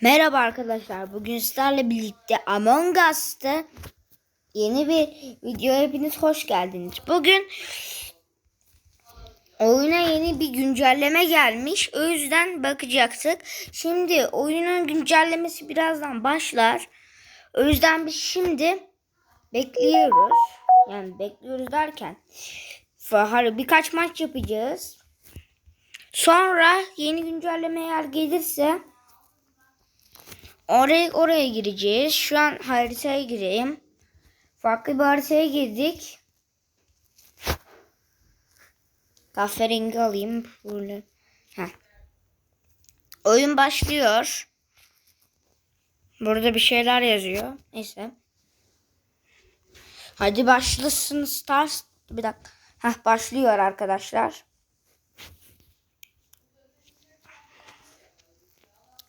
Merhaba arkadaşlar. Bugün sizlerle birlikte Among Us'ta yeni bir videoya hepiniz hoş geldiniz. Bugün oyuna yeni bir güncelleme gelmiş. O yüzden bakacaktık. Şimdi oyunun güncellemesi birazdan başlar. O yüzden biz şimdi bekliyoruz. Yani bekliyoruz derken birkaç maç yapacağız. Sonra yeni güncelleme eğer gelirse Oraya oraya gireceğiz. Şu an haritaya gireyim. Farklı bir haritaya girdik. Kahverengi alayım. Böyle. Heh. Oyun başlıyor. Burada bir şeyler yazıyor. Neyse. Hadi başlasın Stars. Bir dakika. Heh, başlıyor arkadaşlar.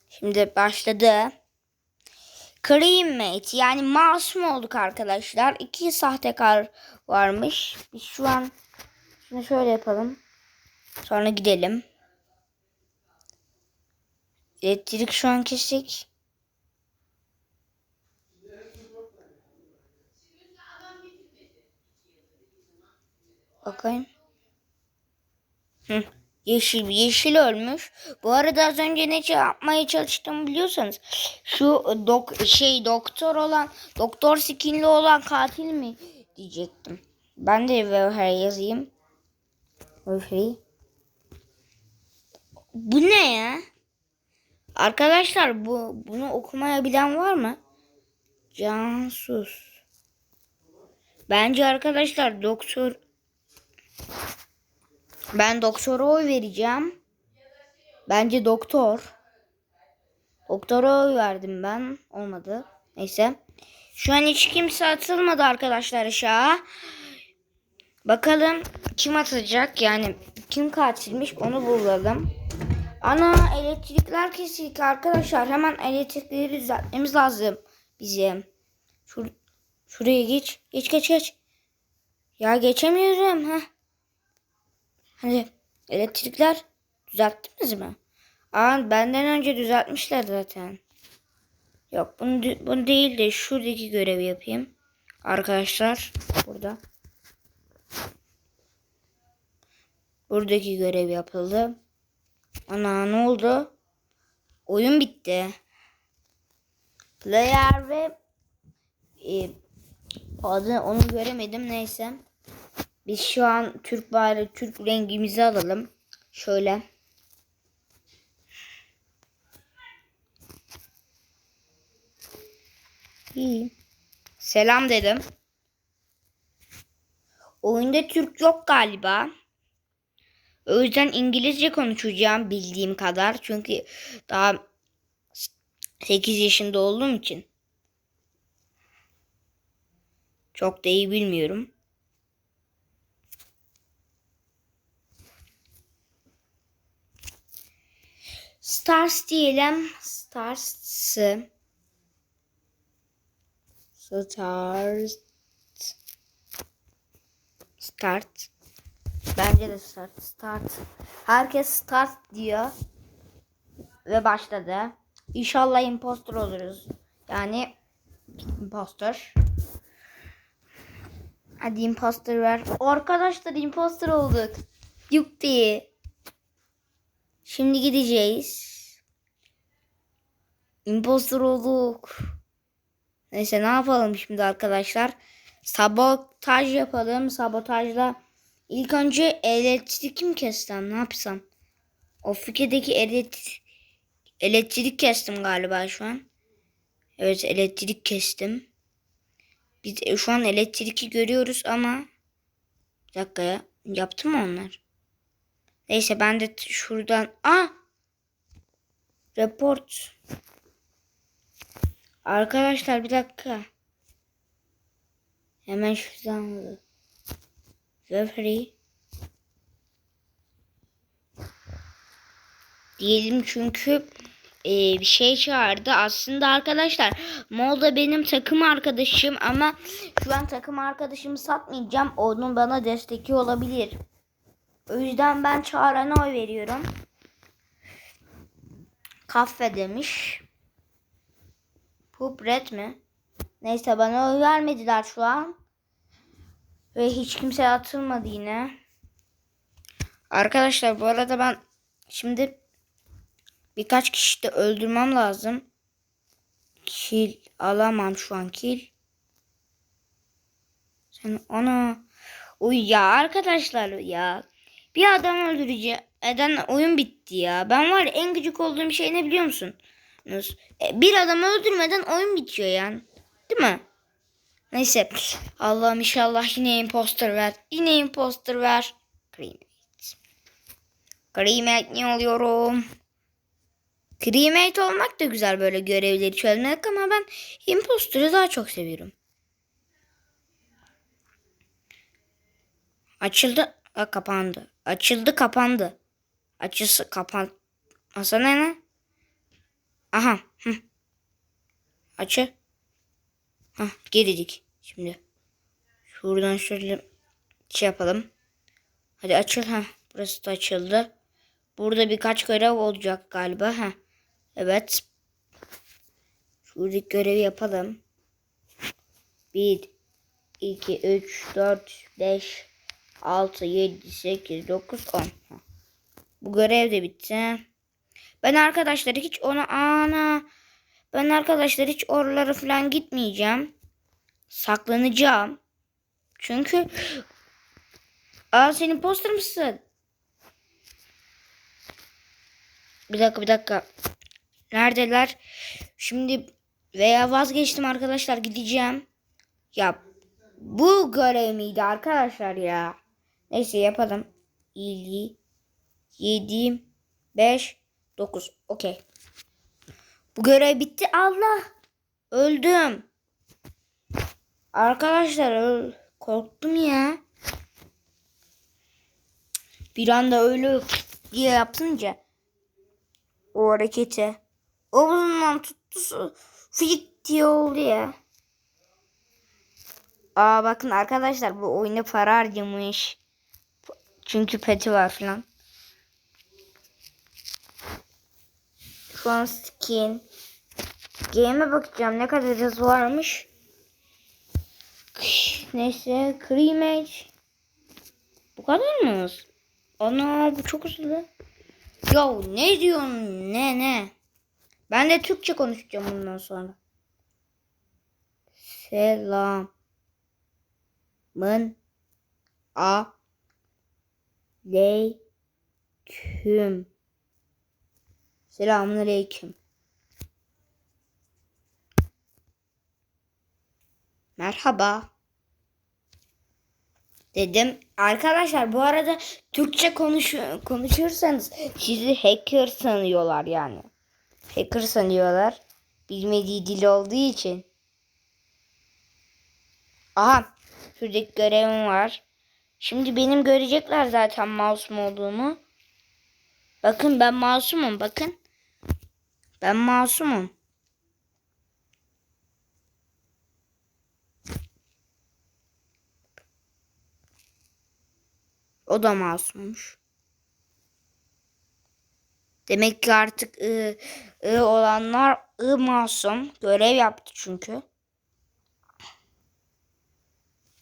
Şimdi başladı. Crewmate yani masum olduk arkadaşlar. İki sahtekar varmış. Biz şu an şimdi şöyle yapalım. Sonra gidelim. Elektrik şu an kesik. Bakayım. Hı. Yeşil yeşil ölmüş. Bu arada az önce ne yapmaya çalıştım biliyorsanız şu dok şey doktor olan doktor skinli olan katil mi diyecektim. Ben de Vevher yazayım. Vevher. Bu ne ya? Arkadaşlar bu bunu okumaya bilen var mı? Cansus. Bence arkadaşlar doktor ben doktora oy vereceğim. Bence doktor. Doktora oy verdim ben. Olmadı. Neyse. Şu an hiç kimse atılmadı arkadaşlar aşağı. Bakalım kim atacak yani kim katilmiş onu bulalım. Ana elektrikler kesik arkadaşlar. Hemen elektrikleri düzeltmemiz lazım bizim. Şur şuraya geç. Geç geç geç. Ya geçemiyorum. Heh. Hani elektrikler düzelttiniz mi? Aa benden önce düzeltmişler zaten. Yok bunu, bunu değil de şuradaki görevi yapayım. Arkadaşlar burada. Buradaki görev yapıldı. Ana ne oldu? Oyun bitti. Player ve e, adı onu göremedim neyse. Biz şu an Türk bayrağı, Türk rengimizi alalım. Şöyle. İyi. Selam dedim. Oyunda Türk yok galiba. O yüzden İngilizce konuşacağım bildiğim kadar. Çünkü daha 8 yaşında olduğum için. Çok da iyi bilmiyorum. Stars diyelim. Stars'ı. Start. Start. Bence de start. Start. Herkes start diyor. Ve başladı. İnşallah impostor oluruz. Yani impostor. Hadi impostor ver. Arkadaşlar impostor olduk. Yuppi. Şimdi gideceğiz. Impostor olduk. Neyse ne yapalım şimdi arkadaşlar? Sabotaj yapalım. Sabotajla ilk önce elektrik kim kestim? Ne yapsam? O fikirdeki elektrik elektrik kestim galiba şu an. Evet elektrik kestim. Biz şu an elektriki görüyoruz ama bir dakika ya. Yaptı mı onlar? Neyse ben de şuradan a report Arkadaşlar bir dakika. Hemen şuradan referee diyelim çünkü e, bir şey çağırdı. Aslında arkadaşlar Molda benim takım arkadaşım ama şu an takım arkadaşımı satmayacağım. Onun bana destekli olabilir. O yüzden ben Çağrı'na oy veriyorum. Kahve demiş. Poop red mi? Neyse bana oy vermediler şu an. Ve hiç kimse atılmadı yine. Arkadaşlar bu arada ben şimdi birkaç kişi de öldürmem lazım. Kill alamam şu an kill. Sen ona Uy ya arkadaşlar ya. Bir adam öldüreceğim. Eden oyun bitti ya. Ben var ya en gıcık olduğum şey ne biliyor musun? E, Bir adamı öldürmeden oyun bitiyor yani. Değil mi? Neyse. Allah'ım inşallah yine imposter ver. Yine imposter ver. Cremate. Cremate oluyorum. Cremate olmak da güzel böyle görevleri çözmek ama ben imposter'ı daha çok seviyorum. Açıldı. Kapandı. Açıldı kapandı. Açısı kapan. Masa ne ne? Aha. Hı. Açı. Ha geridik. Şimdi. Şuradan şöyle şey yapalım. Hadi açıl. Ha. Burası da açıldı. Burada birkaç görev olacak galiba. Ha. Evet. Şuradaki görevi yapalım. 1 2 3 4 5 6 7 8 9 10. Bu görev de bitti. Ben arkadaşlar hiç ona ana ben arkadaşlar hiç oralara falan gitmeyeceğim. Saklanacağım. Çünkü Aa senin poster mısın? Bir dakika bir dakika. Neredeler? Şimdi veya vazgeçtim arkadaşlar gideceğim. Ya bu görev miydi arkadaşlar ya? Neyse yapalım. 7 7 5 9. Okey. Bu görev bitti. Allah. Öldüm. Arkadaşlar korktum ya. Bir anda öyle diye yapınca o hareketi. O bundan tuttu fik diye oldu ya. Aa bakın arkadaşlar bu oyuna para harcamış. Çünkü peti var filan. Şu an skin. Game'e bakacağım ne kadar hız varmış. Neyse cremage. Bu kadar mı hız? Ana bu çok hızlı. Ya ne diyorsun ne ne? Ben de Türkçe konuşacağım bundan sonra. Selam. Mın. A. Leyküm. Selamun aleyküm. Merhaba. Dedim. Arkadaşlar bu arada Türkçe konuş konuşursanız sizi hacker sanıyorlar yani. Hacker sanıyorlar. Bilmediği dil olduğu için. Aha. Şuradaki görevim var. Şimdi benim görecekler zaten masum olduğumu. Bakın ben masumum bakın. Ben masumum. O da masummuş. Demek ki artık ı, ı olanlar ı masum. Görev yaptı çünkü.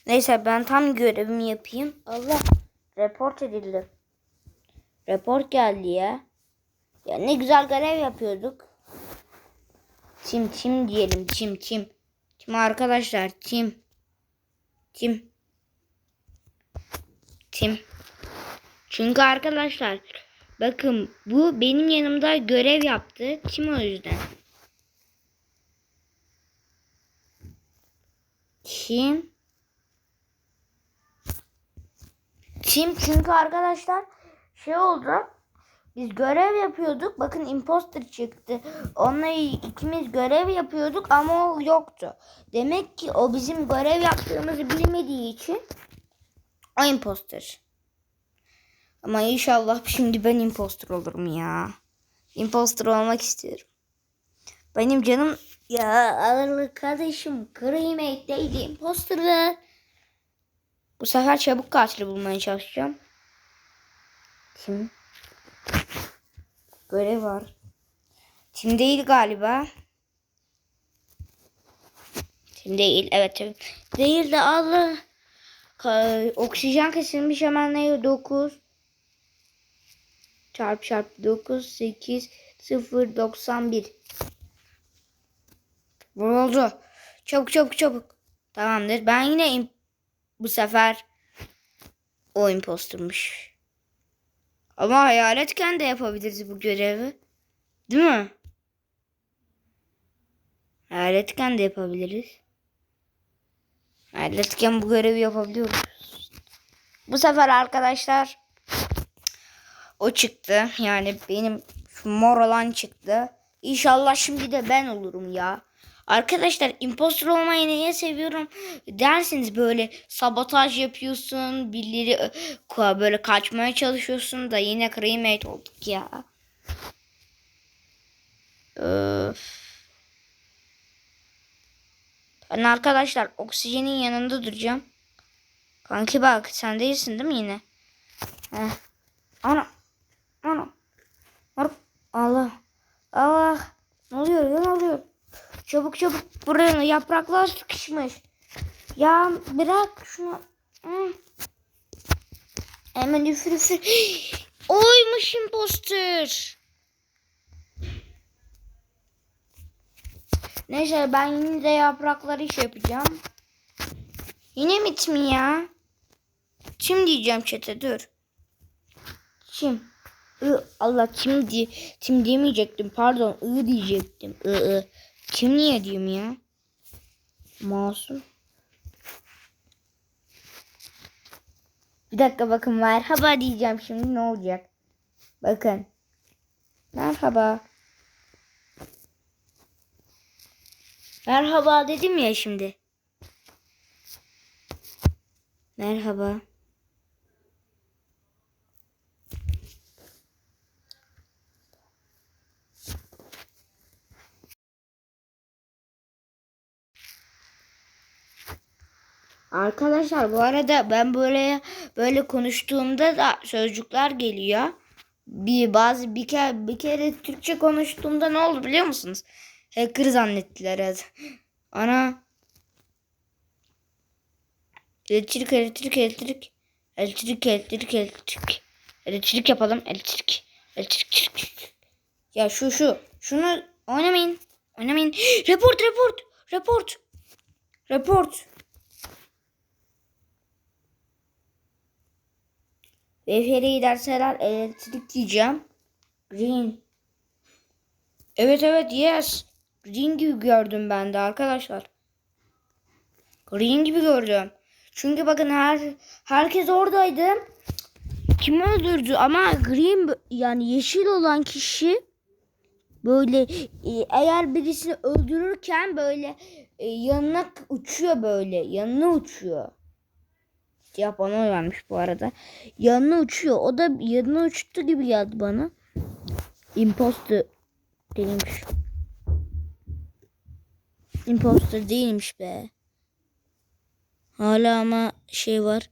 Neyse ben tam görevimi yapayım. Allah report edildi. Report geldi ya. Ya ne güzel görev yapıyorduk. Tim tim diyelim tim tim. Tim arkadaşlar tim. Tim. Tim. Çünkü arkadaşlar bakın bu benim yanımda görev yaptı. Tim o yüzden. Tim. Tim çünkü arkadaşlar şey oldu. Biz görev yapıyorduk. Bakın imposter çıktı. Onunla ikimiz görev yapıyorduk ama o yoktu. Demek ki o bizim görev yaptığımızı bilmediği için o imposter. Ama inşallah şimdi ben imposter olurum ya. Imposter olmak istiyorum. Benim canım ya kardeşim Cremate'deydi imposter'dı. Bu sefer çabuk katili bulmaya çalışacağım. Kim? Görev var. Tim değil galiba. Değil. Evet. Değil de Allah. Oksijen kesilmiş hemen ne? 9 çarp çarp 9 8 0 91 Bu oldu. Çabuk çabuk çabuk. Tamamdır. Ben yine bu sefer o impostermış. Ama hayaletken de yapabiliriz bu görevi. Değil mi? Hayaletken de yapabiliriz. Hayaletken bu görevi yapabiliyoruz. Bu sefer arkadaşlar o çıktı. Yani benim mor olan çıktı. İnşallah şimdi de ben olurum ya. Arkadaşlar impostor olmayı niye seviyorum dersiniz böyle sabotaj yapıyorsun birileri e, böyle kaçmaya çalışıyorsun da yine cremate olduk ya. Öf. Ben arkadaşlar oksijenin yanında duracağım. Kanki bak sen değilsin değil mi yine? Heh. Ana. Ana. Allah. Allah. Ne oluyor ne oluyor? Çabuk çabuk buraya yapraklar sıkışmış. Ya bırak şunu. Hı. Hemen üfür üfür. Oymuş imposter. Neyse ben yine de yaprakları iş yapacağım. Yine mi tim ya? Çim diyeceğim çete dur. Çim. I, Allah çim, di çim demeyecektim pardon ı diyecektim. I, ı. Çim niye diyeyim ya? Masum. Bir dakika bakın merhaba diyeceğim şimdi ne olacak? Bakın. Merhaba. Merhaba dedim ya şimdi. Merhaba. Arkadaşlar bu arada ben böyle böyle konuştuğumda da sözcükler geliyor. Bir bazı bir kere bir kere Türkçe konuştuğumda ne oldu biliyor musunuz? Hacker zannettiler. evet. Ana. Elektrik elektrik elektrik. Elektrik elektrik elektrik. Elektrik yapalım elektrik elektrik. Ya şu şu. Şunu oynamayın. Oynamayın. Report report. Report. Report Referi derseler elektrik diyeceğim. Green. Evet evet yes. Green gibi gördüm ben de arkadaşlar. Green gibi gördüm. Çünkü bakın her herkes oradaydı. Kim öldürdü ama green yani yeşil olan kişi böyle e, eğer birisini öldürürken böyle e, yanına uçuyor böyle yanına uçuyor. Bana oy vermiş bu arada. Yanına uçuyor. O da yanına uçtu gibi geldi bana. Imposter değilmiş. Imposter değilmiş be. Hala ama şey var.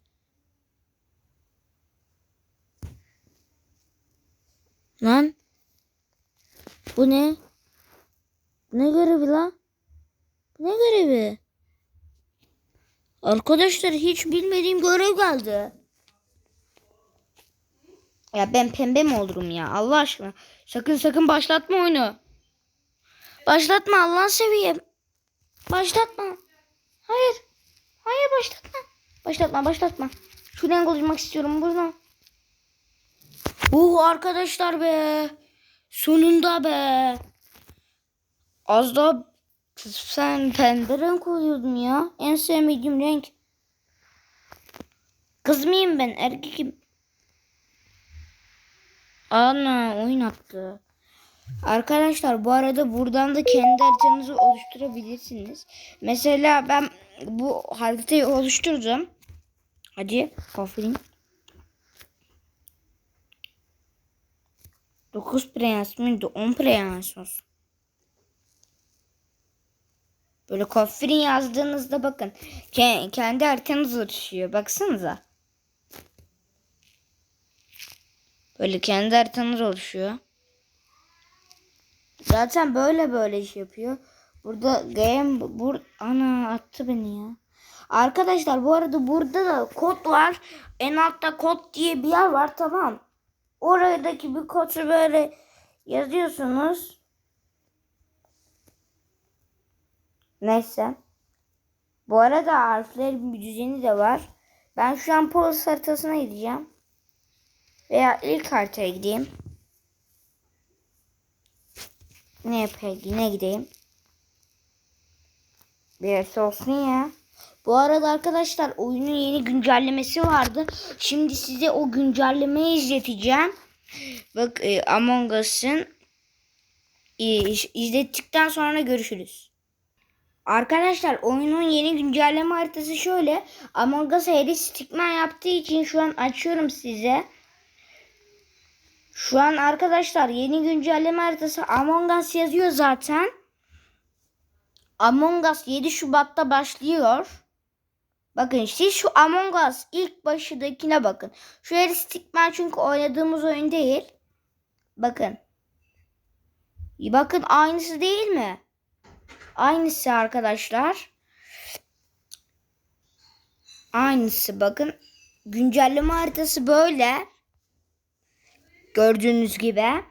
Lan. Bu ne? Ne görevi lan? Ne görevi? Arkadaşlar hiç bilmediğim görev geldi. Ya ben pembe mi olurum ya Allah aşkına. Sakın sakın başlatma oyunu. Başlatma Allah'ın seveyim. Başlatma. Hayır. Hayır başlatma. Başlatma başlatma. Şuradan konuşmak istiyorum buradan. Uh arkadaşlar be. Sonunda be. Az daha sen pembe renk oluyordun ya. En sevmediğim renk. Kız mıyım ben? Erkekim. Ana oyun attı. Arkadaşlar bu arada buradan da kendi haritanızı oluşturabilirsiniz. Mesela ben bu haritayı oluşturdum. Hadi kafayım. 9 prens miydi? 10 prens olsun. Böyle kofirin yazdığınızda bakın. ke- Kendi haritanız oluşuyor. Baksanıza. Böyle kendi haritanız oluşuyor. Zaten böyle böyle iş yapıyor. Burada game bur ana attı beni ya. Arkadaşlar bu arada burada da kod var. En altta kod diye bir yer var tamam. Oradaki bir kodu böyle yazıyorsunuz. Neyse. Bu arada harflerin bir de var. Ben şu an Polis haritasına gideceğim. Veya ilk haritaya gideyim. Ne yapayım? Ne gideyim? Birisi olsun ya. Bu arada arkadaşlar oyunun yeni güncellemesi vardı. Şimdi size o güncellemeyi izleteceğim. Bak e, Among Us'ın e, izlettikten sonra görüşürüz. Arkadaşlar oyunun yeni güncelleme haritası şöyle. Among Us Harry Stickman yaptığı için şu an açıyorum size. Şu an arkadaşlar yeni güncelleme haritası Among Us yazıyor zaten. Among Us 7 Şubat'ta başlıyor. Bakın siz şu Among Us ilk başındakine bakın. Şu Harry Stickman çünkü oynadığımız oyun değil. Bakın. Bakın aynısı değil mi? Aynısı arkadaşlar. Aynısı bakın. Güncelleme haritası böyle. Gördüğünüz gibi.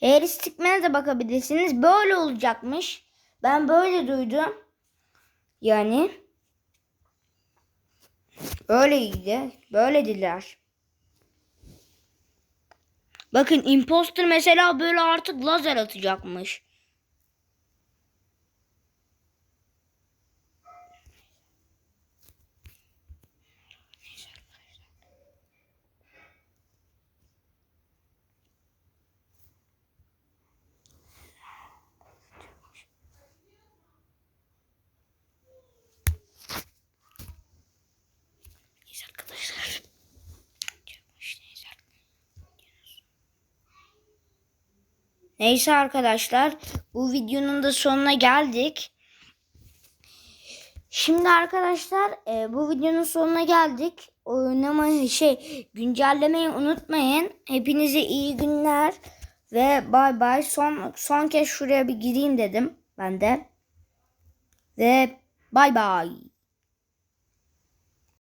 Harry Stickman'e de bakabilirsiniz. Böyle olacakmış. Ben böyle duydum. Yani öyleydi. Böyle dediler. Bakın imposter mesela böyle artık lazer atacakmış. Neyse arkadaşlar bu videonun da sonuna geldik. Şimdi arkadaşlar e, bu videonun sonuna geldik. Oynamayı şey güncellemeyi unutmayın. Hepinize iyi günler ve bay bay. Son son kez şuraya bir gireyim dedim ben de. Ve bay bay.